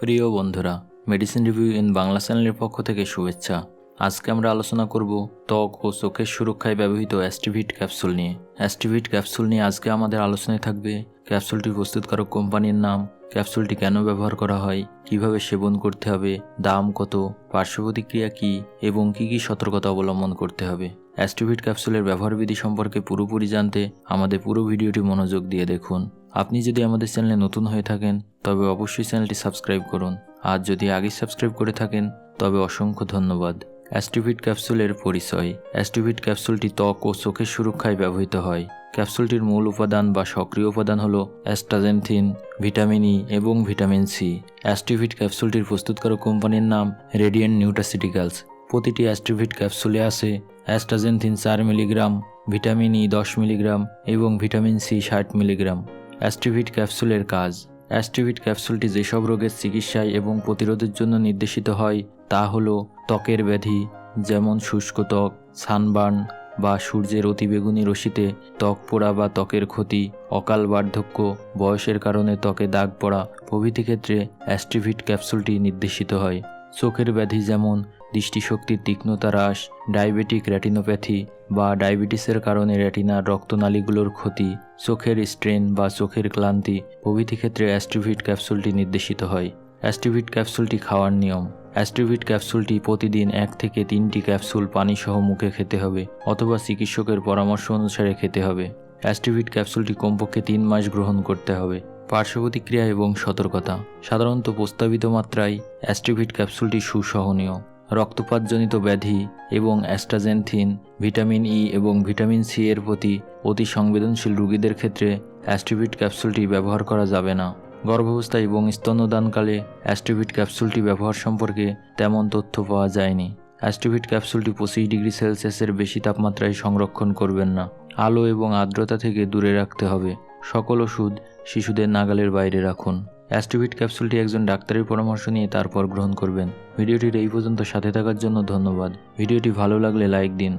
প্রিয় বন্ধুরা medicine review in Bangla চ্যানেলের পক্ষ থেকে শুভেচ্ছা। আজকে আমরা আলোচনা করব ত্বক ও চোখের সুরক্ষায় ব্যবহৃত অ্যাস্টিভিট ক্যাপসুল নিয়ে। অ্যাস্টিভিট ক্যাপসুল নিয়ে আজকে আমাদের আলোচনায় থাকবে ক্যাপসুলটি প্রস্তুতকারক কোম্পানির নাম ক্যাপসুলটি কেন ব্যবহার করা হয়? কীভাবে সেবন করতে হবে? দাম কত? পার্শ্ব প্রতিক্রিয়া কী? এবং কী কী সতর্কতা অবলম্বন করতে হবে? অ্যাস্টিভিট ক্যাপসুলের ব্যবহারবিধি সম্পর্কে পুরোপুরি জানতে আমাদের পুরো ভিডিওটি মনোযোগ দিয়ে দেখুন। আপনি যদি আমাদের চ্যানেলে নতুন হয়ে থাকেন, তবে অবশ্যই চ্যানেলটি সাবস্ক্রাইব করুন। আর যদি আগেই সাবস্ক্রাইব করে থাকেন, তবে অসংখ্য ধন্যবাদ। অ্যাস্টিভিট ক্যাপসুলের পরিচয়। অ্যাস্টিভিট ক্যাপসুলটি ত্বক ও চোখের সুরক্ষায় ব্যবহৃত হয়। ক্যাপসুলটির মূল উপাদান বা সক্রিয় উপাদান হল অ্যাস্টাজেনথিন, ভিটামিন ই এবং ভিটামিন সি অ্যাস্টিভিট ক্যাপসুলটির প্রস্তুতকারক কোম্পানির নাম রেডিয়েন্ট নিউটাসিটিক্যালস প্রতিটি অ্যাস্টিভিট ক্যাপসুলে আছে অ্যাস্টাজেনথিন চার মিলিগ্রাম, ভিটামিন ই দশ মিলিগ্রাম এবং ভিটামিন সি ষাট মিলিগ্রাম। অ্যাস্টিভিট ক্যাপসুলের কাজ। অ্যাস্টিভিট ক্যাপসুলটি যেসব রোগের চিকিৎসায় এবং প্রতিরোধের জন্য নির্দেশিত হয় তা হলো ত্বকের ব্যাধি, যেমন শুষ্ক ত্বক, সানবার্ন বা সূর্যের অতিবেগুনি রশ্মিতে ত্বক পোড়া বা ত্বকের ক্ষতি, অকাল বার্ধক্য, বয়সের কারণে ত্বকে দাগ পড়া প্রভৃতি ক্ষেত্রে অ্যাস্টিভিট ক্যাপসুলটি নির্দেশিত হয়। চোখের ব্যাধি যেমন, দৃষ্টিশক্তির তীক্ষ্ণতা হ্রাস, ডায়াবেটিক রেটিনোপ্যাথি বা ডায়াবেটিসের কারণে রেটিনার রক্তনালীগুলোর ক্ষতি, চোখের স্ট্রেন বা চোখের ক্লান্তি প্রভৃতি ক্ষেত্রে অ্যাস্টিভিট ক্যাপসুলটি নির্দেশিত হয়। অ্যাস্টিভিট ক্যাপসুলটি খাওয়ার নিয়ম। অ্যাস্টিভিট ক্যাপসুলটি প্রতিদিন এক থেকে তিনটি ক্যাপসুল পানিসহ মুখে খেতে হবে অথবা চিকিৎসকের পরামর্শ অনুসারে খেতে হবে। অ্যাস্টিভিট ক্যাপসুলটি কমপক্ষে তিন মাস গ্রহণ করতে হবে। পার্শ্ব প্রতিক্রিয়া এবং সতর্কতা। সাধারণত প্রস্তাবিত মাত্রায় অ্যাস্টিভিট ক্যাপসুলটি সুসহনীয়। রক্তপাতজনিত ব্যাধি এবং অ্যাস্ট্রাজেনথিন, ভিটামিন ই এবং ভিটামিন সি এর প্রতি অতি সংবেদনশীল রোগীদের ক্ষেত্রে অ্যাস্টিভিট ক্যাপসুলটি ব্যবহার করা যাবে না। গর্ভাবস্থা এবং স্তন্যদানকালে অ্যাস্টিভিট ক্যাপসুলটি ব্যবহার সম্পর্কে তেমন তথ্য পাওয়া যায়নি। অ্যাস্টিভিট ক্যাপসুলটি পঁচিশ ডিগ্রি সেলসিয়াসের বেশি তাপমাত্রায় সংরক্ষণ করবেন না। আলো এবং আর্দ্রতা থেকে দূরে রাখতে হবে। সকল ওষুধ শিশুদের নাগালের বাইরে রাখুন। অ্যাস্টিভিট ক্যাপসুলটি একজন ডাক্তারের পরামর্শ নিয়ে তারপর গ্রহণ করবেন। ভিডিওটির এই পর্যন্ত সাথে থাকার জন্য ধন্যবাদ। ভিডিওটি ভালো লাগলে লাইক দিন।